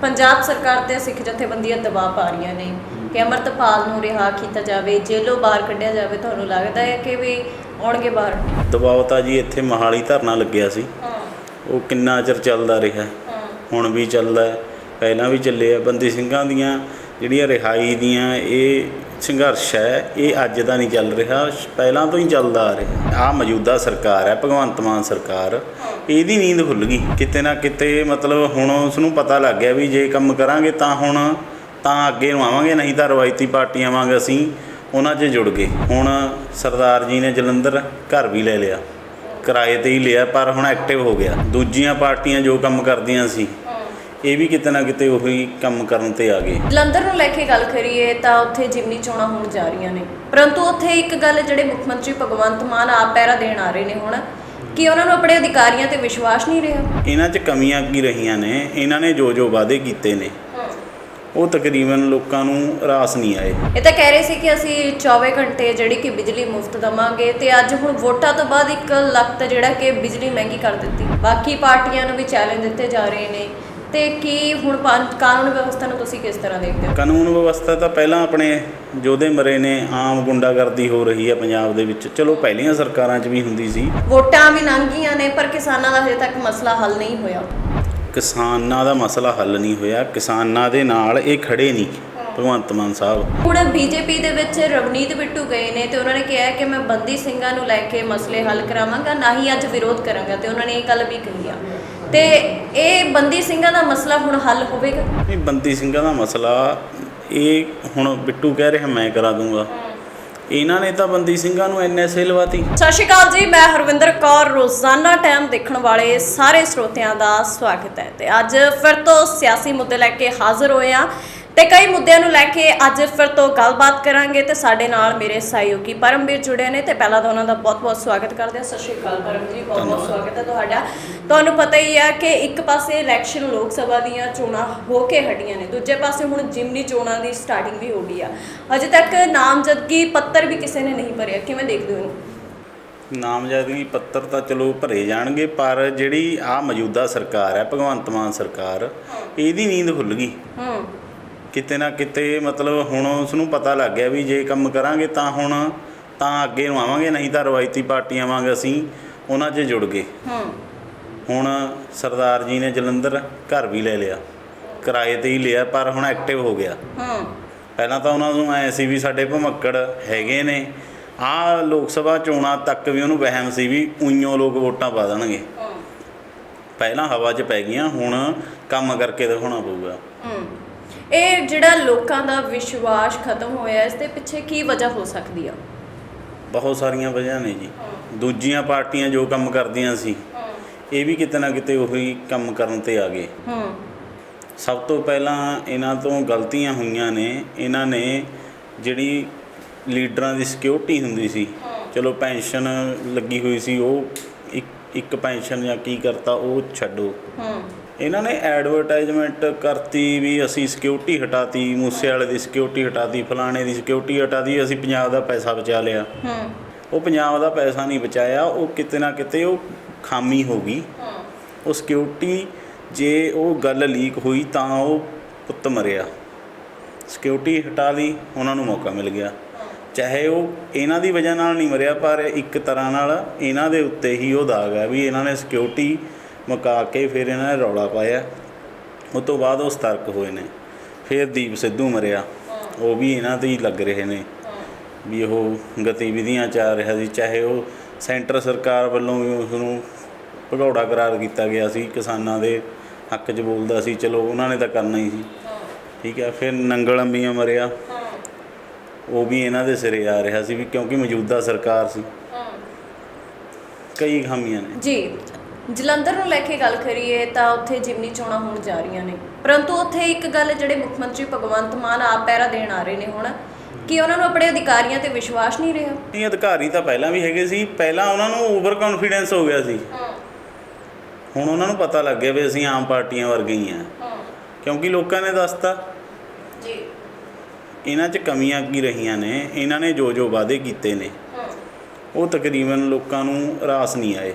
ਪੰਜਾਬ ਸਰਕਾਰ ਤੇ ਸਿੱਖ ਜਥੇਬੰਦੀਆਂ ਦਬਾਅ ਪਾ ਰਹੀਆਂ ਨੇ ਕਿ ਅਮਰਤਪਾਲ ਨੂੰ ਰਿਹਾ ਕੀਤਾ ਜਾਵੇ ਜੇਲ੍ਹੋਂ ਬਾਹਰ ਕੱਢਿਆ ਜਾਵੇ ਤੁਹਾਨੂੰ ਲੱਗਦਾ ਹੈ ਕਿ ਵੀ ਆਉਣਗੇ ਬਾਹਰ? ਦਬਾਅ ਤਾਂ ਜੀ ਇੱਥੇ ਮਹਾਲੀ ਧਰਨਾ ਲੱਗਿਆ ਸੀ। ਉਹ ਕਿੰਨਾ ਚਿਰ ਚੱਲਦਾ ਰਿਹਾ। ਹੁਣ ਵੀ ਚੱਲਦਾ ਹੈ, ਪਹਿਲਾਂ ਵੀ ਚੱਲੇ ਆ। ਬੰਦੀ ਸਿੰਘਾਂ ਦੀਆਂ ਜਿਹੜੀਆਂ ਰਿਹਾਈ ਦੀਆਂ ਇਹ ਸੰਘਰਸ਼ ਹੈ, ਇਹ ਅੱਜ ਦਾ ਨਹੀਂ ਚੱਲ ਰਿਹਾ, ਪਹਿਲਾਂ ਤੋਂ ਹੀ ਚੱਲਦਾ ਆ ਰਿਹਾ। ਆ ਮੌਜੂਦਾ ਸਰਕਾਰ ਹੈ, ਭਗਵੰਤ ਮਾਨ ਸਰਕਾਰ, ਇਹਦੀ ਨੀਂਦ ਖੁੱਲ ਗਈ। ਕਿਤੇ ਨਾ ਕਿਤੇ ਮਤਲਬ ਹੁਣ ਉਸ ਨੂੰ ਪਤਾ ਲੱਗ ਗਿਆ ਵੀ ਜੇ ਕੰਮ ਕਰਾਂਗੇ ਤਾਂ ਹੁਣ ਤਾਂ ਅੱਗੇ ਨੂੰ ਆਵਾਂਗੇ, ਨਹੀਂ ਤਾਂ ਰਵਾਇਤੀ ਪਾਰਟੀਆਂ ਵਾਂਗ ਅਸੀਂ, ਉਹਨਾਂ 'ਚ ਜੁੜ ਗਏ। ਹੁਣ ਸਰਦਾਰ ਜੀ ਨੇ ਜਲੰਧਰ ਘਰ ਵੀ ਲੈ ਲਿਆ। ਕਿਰਾਏ ਤੇ ਹੀ ਲਿਆ, ਪਰ ਹੁਣ ਐਕਟਿਵ ਹੋ ਗਿਆ। ਦੂਜੀਆਂ ਪਾਰਟੀਆਂ ਜੋ ਕੰਮ ਕਰਦੀਆਂ ਸੀ ਇਹ ਵੀ ਕਿਤੇ ਨਾ ਕਿਤੇ ਉਹੀ ਕੰਮ ਕਰਨ ਤੇ ਆ ਗਏ। ਜਲੰਧਰ ਨੂੰ ਲੈ ਕੇ ਗੱਲ ਕਰੀਏ ਤਾਂ ਉੱਥੇ ਜਿਮਨੀ ਚੋਣਾਂ ਹੋਣ ਜਾ ਰਹੀਆਂ ਨੇ ਪਰੰਤੂ ਉੱਥੇ ਇੱਕ ਗੱਲ ਜਿਹੜੇ ਮੁੱਖ ਮੰਤਰੀ ਭਗਵੰਤ ਮਾਨ ਆਪ ਪਹਿਰਾ ਦੇਣ ਆ ਰਹੇ ਨੇ ਹੁਣ ਕਿ ਉਹਨਾਂ ਨੂੰ ਆਪਣੇ ਅਧਿਕਾਰੀਆਂ ਤੇ ਵਿਸ਼ਵਾਸ ਨਹੀਂ ਰਿਹਾ? ਇਹਨਾਂ 'ਚ ਕਮੀਆਂ ਕੀ ਰਹੀਆਂ ਨੇ? ਇਹਨਾਂ ਨੇ ਜੋ ਜੋ ਵਾਅਦੇ ਕੀਤੇ ਨੇ। ਉਹ ਤਕਰੀਬਨ ਲੋਕਾਂ ਨੂੰ ਰਾਸ ਨਹੀਂ ਆਏ। ਇਹ ਤਾਂ ਕਹਿ ਰਹੇ ਸੀ ਕਿ ਅਸੀਂ 24 ਘੰਟੇ ਜਿਹੜੀ ਕਿ ਬਿਜਲੀ ਮੁਫਤ ਦਵਾਂਗੇ ਤੇ ਅੱਜ ਹੁਣ ਵੋਟਾਂ ਤੋਂ ਬਾਅਦ ਇੱਕ ਲਖਤ ਜਿਹੜਾ ਕਿ ਬਿਜਲੀ ਮਹਿੰਗੀ ਕਰ ਦਿੱਤੀ। ਬਾਕੀ ਪਾਰਟੀਆਂ ਨੂੰ ਵੀ ਚੈਲੰਜ ਦਿੱਤੇ ਜਾ ਰਹੇ ਨੇ। ਤੇ ਕੀ ਹੁਣ ਪਾ- ਕਾਨੂੰਨ ਵਿਵਸਥਾ ਨੂੰ ਤੁਸੀਂ ਕਿਸ ਤਰ੍ਹਾਂ ਦੇਖਦੇ ਹੋ? ਕਾਨੂੰਨ ਵਿਵਸਥਾ ਤਾਂ ਪਹਿਲਾਂ ਆਪਣੇ ਯੋਧੇ ਮਰੇ ਨੇ ਆਮ ਗੁੰਡਾਗਰਦੀ ਹੋ ਰਹੀ ਹੈ ਪੰਜਾਬ ਦੇ ਵਿੱਚ। ਚਲੋ ਪਹਿਲੀਆਂ ਸਰਕਾਰਾਂ 'ਚ ਵੀ ਹੁੰਦੀ ਸੀ। ਵੋਟਾਂ ਵੀ ਲੰਘ ਗਈਆਂ ਨੇ ਪਰ ਕਿਸਾਨਾਂ ਦਾ ਹਜੇ ਤੱਕ ਮਸਲਾ ਹੱਲ ਨਹੀਂ ਹੋਇਆ। ਕਿਸਾਨਾਂ ਦਾ ਮਸਲਾ ਹੱਲ ਨਹੀਂ ਹੋਇਆ। ਕਿਸਾਨਾਂ ਦੇ ਨਾਲ ਇਹ ਖੜੇ ਨਹੀਂ ਭਗਵੰਤ ਮਾਨ ਸਾਹਿਬ। ਹੁਣ ਬੀਜੇਪੀ ਦੇ ਵਿੱਚ ਰਵਨੀਤ ਬਿੱਟੂ ਗਏ ਨੇ ਤੇ ਉਹਨਾਂ ਨੇ ਕਿਹਾ ਹੈ ਕਿ ਮੈਂ ਬੰਦੀ ਸਿੰਘਾਂ ਨੂੰ ਲੈ ਕੇ ਮਸਲੇ ਹੱਲ ਕਰਾਵਾਂਗਾ ਨਾ ਹੀ ਅੱਜ ਵਿਰੋਧ ਕਰਾਂਗਾ ਤੇ ਉਹਨਾਂ ਨੇ ਇਹ ਗੱਲ ਵੀ ਕਹੀ ਆ। ਤੇ ਇਹ ਬੰਦੀ ਸਿੰਘਾਂ ਦਾ ਮਸਲਾ ਹੁਣ ਹੱਲ ਹੋਵੇਗਾ? ਇਹ ਬੰਦੀ ਸਿੰਘਾਂ ਦਾ ਮਸਲਾ ਇਹ ਹੁਣ ਬਿੱਟੂ ਕਹਿ ਰਿਹਾ ਮੈਂ ਕਰਾ ਦੂੰਗਾ। ਇਹਨਾਂ ਨੇ ਤਾਂ ਬੰਦੀ ਸਿੰਘਾਂ ਨੂੰ ਐਨਐਸਏ ਲਵਾਤੀ। ਸਤਿ ਸ਼੍ਰੀ ਅਕਾਲ ਜੀ ਮੈਂ ਹਰਵਿੰਦਰ ਕੌਰ। ਰੋਜ਼ਾਨਾ ਟਾਈਮ ਦੇਖਣ ਵਾਲੇ ਸਾਰੇ ਸਰੋਤਿਆਂ ਦਾ ਸਵਾਗਤ ਹੈ ਤੇ ਅੱਜ ਫਿਰ ਤੋਂ ਸਿਆਸੀ ਮੁੱਦੇ ਲੈ ਕੇ ਹਾਜ਼ਰ ਹੋਏ ਆ ਤੇ ਕਈ ਮੁੱਦਿਆਂ ਨੂੰ ਲੈ ਕੇ ਅੱਜ ਫਿਰ ਤੋਂ ਗੱਲਬਾਤ ਕਰਾਂਗੇ ਤੇ ਸਾਡੇ ਨਾਲ ਮੇਰੇ ਸਹਿਯੋਗੀ ਪਰਮਵੀਰ ਜੁੜੇ ਨੇ ਤੇ ਪਹਿਲਾਂ ਤਾਂ ਉਹਨਾਂ ਦਾ ਬਹੁਤ-ਬਹੁਤ ਸਵਾਗਤ ਕਰਦੇ ਹਾਂ। ਸਤਿ ਸ਼੍ਰੀ ਅਕਾਲ ਪਰਮ ਜੀ ਬਹੁਤ-ਬਹੁਤ ਸਵਾਗਤ ਹੈ ਤੁਹਾਡਾ। ਤੁਹਾਨੂੰ ਪਤਾ ਹੀ ਹੈ ਕਿ ਇੱਕ ਪਾਸੇ ਇਲੈਕਸ਼ਨ ਲੋਕ ਸਭਾ ਦੀਆਂ ਚੋਣਾਂ ਹੋ ਕੇ ਹਟੀਆਂ ਨੇ ਦੂਜੇ ਪਾਸੇ ਹੁਣ ਜਿਮਨੀ ਚੋਣਾਂ ਦੀ ਸਟਾਰਟਿੰਗ ਵੀ ਹੋ ਗਈ ਆ। ਅਜੇ ਤੱਕ ਨਾਮਜ਼ਦਗੀ ਪੱਤਰ ਵੀ ਕਿਸੇ ਨੇ ਨਹੀਂ ਭਰਿਆ ਕਿਵੇਂ ਦੇਖਦੇ ਹੋ? ਇਹਨੂੰ ਨਾਮਜ਼ਦਗੀ ਪੱਤਰ ਤਾਂ ਚਲੋ ਭਰੇ ਜਾਣਗੇ ਪਰ ਜਿਹੜੀ ਆ ਮੌਜੂਦਾ ਸਰਕਾਰ ਹੈ ਭਗਵੰਤ ਮਾਨ ਸਰਕਾਰ ਇਹਦੀ ਨੀਂਦ ਖੁੱਲ ਗਈ। ਹੂੰ। ਕਿਤੇ ਨਾ ਕਿਤੇ ਮਤਲਬ ਹੁਣ ਉਸ ਨੂੰ ਪਤਾ ਲੱਗ ਗਿਆ ਵੀ ਜੇ ਕੰਮ ਕਰਾਂਗੇ ਤਾਂ ਹੁਣ ਤਾਂ ਅੱਗੇ ਨੂੰ ਆਵਾਂਗੇ ਨਹੀਂ ਤਾਂ ਰਵਾਇਤੀ ਪਾਰਟੀਆਂ ਵਾਂਗ ਅਸੀਂ ਉਹਨਾਂ 'ਚ ਜੁੜ ਗਏ। ਹੂੰ। ਹੁਣ ਸਰਦਾਰ ਜੀ ਨੇ ਜਲੰਧਰ ਘਰ ਵੀ ਲੈ ਲਿਆ ਕਿਰਾਏ ਤੇ ਹੀ ਲਿਆ ਪਰ ਹੁਣ ਐਕਟਿਵ ਹੋ ਗਿਆ। ਹੂੰ। ਪਹਿਲਾਂ ਤਾਂ ਉਹਨਾਂ ਨੂੰ ਐ ਸੀ ਵੀ ਸਾਡੇ ਭਮੱਕੜ ਹੈਗੇ ਨੇ ਆਹ ਲੋਕ ਸਭਾ ਚੋਣਾਂ ਤੱਕ ਵੀ ਉਹਨੂੰ ਵਹਿਮ ਸੀ ਵੀ ਉਈਓ ਲੋਕ ਵੋਟਾਂ ਪਾ ਦੇਣਗੇ। ਪਹਿਲਾਂ ਹਵਾ 'ਚ ਪੈ ਗਈਆਂ ਹੁਣ ਕੰਮ ਕਰਕੇ ਦਿਖਾਉਣਾ ਪਊਗਾ। ਹੂੰ। ਇਹ ਜਿਹੜਾ ਲੋਕਾਂ ਦਾ ਵਿਸ਼ਵਾਸ ਖਤਮ ਹੋਇਆ ਇਸ ਦੇ ਪਿੱਛੇ ਕੀ ਵਜ੍ਹਾ ਹੋ ਸਕਦੀ ਆ? ਬਹੁਤ ਸਾਰੀਆਂ ਵਜ੍ਹਾ ਨੇ ਜੀ। ਦੂਜੀਆਂ ਪਾਰਟੀਆਂ ਜੋ ਕੰਮ ਕਰਦੀਆਂ ਸੀ ਇਹ ਵੀ ਕਿਤੇ ਨਾ ਕਿਤੇ ਉਹੀ ਕੰਮ ਕਰਨ ਤੇ ਆ ਗਏ। ਹੂੰ। ਸਭ ਤੋਂ ਪਹਿਲਾਂ ਇਹਨਾਂ ਤੋਂ ਗਲਤੀਆਂ ਹੋਈਆਂ ਨੇ। ਇਹਨਾਂ ਨੇ ਜਿਹੜੀ ਲੀਡਰਾਂ ਦੀ ਸਿਕਿਉਰਿਟੀ ਹੁੰਦੀ ਸੀ ਚਲੋ ਪੈਨਸ਼ਨ ਲੱਗੀ ਹੋਈ ਸੀ ਉਹ ਇੱਕ ਇੱਕ ਪੈਨਸ਼ਨ ਜਾਂ ਕੀ ਕਰਤਾ ਉਹ ਛੱਡੋ। ਹੂੰ। ਇਹਨਾਂ ਨੇ ਐਡਵਰਟਾਈਜ਼ਮੈਂਟ ਕਰਤੀ ਵੀ ਅਸੀਂ ਸਿਕਿਉਰਿਟੀ ਹਟਾਤੀ ਮੂਸੇ ਵਾਲੇ ਦੀ ਸਿਕਿਉਰਿਟੀ ਹਟਾਤੀ ਫਲਾਣੇ ਦੀ ਸਿਕਿਉਰਿਟੀ ਹਟਾਤੀ ਅਸੀਂ ਪੰਜਾਬ ਦਾ ਪੈਸਾ ਬਚਾ ਲਿਆ। ਹੂੰ। ਉਹ ਪੰਜਾਬ ਦਾ ਪੈਸਾ ਨਹੀਂ ਬਚਾਇਆ ਉਹ ਕਿਤੇ ਨਾ ਕਿਤੇ ਉਹ ਖਾਮੀ ਹੋ ਗਈ। ਉਹ ਸਿਕਿਉਰਿਟੀ ਜੇ ਉਹ ਗੱਲ ਲੀਕ ਹੋਈ ਤਾਂ ਉਹ ਪੁੱਤ ਮਰਿਆ। ਸਿਕਿਉਰਿਟੀ ਹਟਾ ਲਈ ਉਹਨਾਂ ਨੂੰ ਮੌਕਾ ਮਿਲ ਗਿਆ। ਚਾਹੇ ਉਹ ਇਹਨਾਂ ਦੀ ਵਜ੍ਹਾ ਨਾਲ ਨਹੀਂ ਮਰਿਆ ਪਰ ਇੱਕ ਤਰ੍ਹਾਂ ਨਾਲ ਇਹਨਾਂ ਦੇ ਉੱਤੇ ਹੀ ਉਹ ਦਾਗ ਹੈ ਵੀ ਇਹਨਾਂ ਨੇ ਸਿਕਿਉਰਿਟੀ ਮੁਕਾ ਕੇ ਫਿਰ ਇਹਨਾਂ ਨੇ ਰੌਲਾ ਪਾਇਆ। ਉਸ ਤੋਂ ਬਾਅਦ ਉਹ ਸਤਰਕ ਹੋਏ ਨੇ। ਫਿਰ ਦੀਪ ਸਿੱਧੂ ਮਰਿਆ। ਉਹ ਵੀ ਇਹਨਾਂ ਤੇ ਹੀ ਲੱਗ ਰਹੇ ਨੇ। ਵੀ ਉਹ ਗਤੀਵਿਧੀਆਂ ਚੱਲ ਰਿਹਾ ਸੀ। ਚਾਹੇ ਉਹ ਸੈਂਟਰ ਸਰਕਾਰ ਵੱਲੋਂ ਵੀ ਉਸ ਨੂੰ ਭਗੌੜਾ ਕਰਾਰ ਕੀਤਾ ਗਿਆ ਸੀ। ਕਿਸਾਨਾਂ ਦੇ ਹੱਕ 'ਚ ਬੋਲਦਾ ਸੀ ਚਲੋ ਉਹਨਾਂ ਨੇ ਤਾਂ ਕਰਨਾ ਹੀ ਸੀ। ਠੀਕ ਹੈ ਫਿਰ ਨੰਗਲ ਅੰਬੀਆਂ ਮਰਿਆ। ਉਹ ਵੀ ਇਹਨਾਂ ਦੇ ਸਿਰੇ ਆ ਰਿਹਾ ਸੀ ਵੀ ਕਿਉਂਕਿ ਮੌਜੂਦਾ ਸਰਕਾਰ ਸੀ। ਕਈ ਖਾਮੀਆਂ ਨੇ। ਜੀ। ਜਲੰਧਰ ਨੂੰ ਲੈ ਕੇ ਗੱਲ ਕਰੀਏ ਤਾਂ ਉੱਥੇ ਜਿਮਨੀ ਚੋਣਾਂ ਹੋਣ ਜਾ ਰਹੀਆਂ ਨੇ। ਪਰੰਤੂ ਉੱਥੇ ਇੱਕ ਗੱਲ ਜਿਹੜੇ ਮੁੱਖ ਮੰਤਰੀ ਭਗਵੰਤ ਮਾਨ ਆਪ ਪਹਿਰਾ ਦੇਣ ਆ ਰਹੇ ਨੇ ਹੁਣ ਕਿ ਉਹਨਾਂ ਨੂੰ ਆਪਣੇ ਅਧਿਕਾਰੀਆਂ ਤੇ ਵਿਸ਼ਵਾਸ ਨਹੀਂ ਰਿਹਾ? ਇਹ ਅਧਿਕਾਰੀ ਤਾਂ ਪਹਿਲਾਂ ਵੀ ਹੈਗੇ ਸੀ। ਪਹਿਲਾਂ ਉਹਨਾਂ ਨੂੰ ਓਵਰ ਕੌਨਫੀਡੈਂਸ ਹੋ ਗਿਆ ਸੀ। ਹੁਣ ਉਹਨਾਂ ਨੂੰ ਪਤਾ ਲੱਗ ਗਿਆ ਵੀ ਅਸੀਂ ਆਮ ਪਾਰਟੀਆਂ ਵਰਗੇ ਹੀ ਆ ਕਿਉਂਕਿ ਲੋਕਾਂ ਨੇ ਦੱਸਤਾ। ਜੀ। ਇਹਨਾਂ 'ਚ ਕਮੀਆਂ ਕੀ ਰਹੀਆਂ ਨੇ? ਇਹਨਾਂ ਨੇ ਜੋ ਜੋ ਵਾਅਦੇ ਕੀਤੇ ਨੇ। ਉਹ ਤਕਰੀਬਨ ਲੋਕਾਂ ਨੂੰ ਰਾਸ ਨਹੀਂ ਆਏ।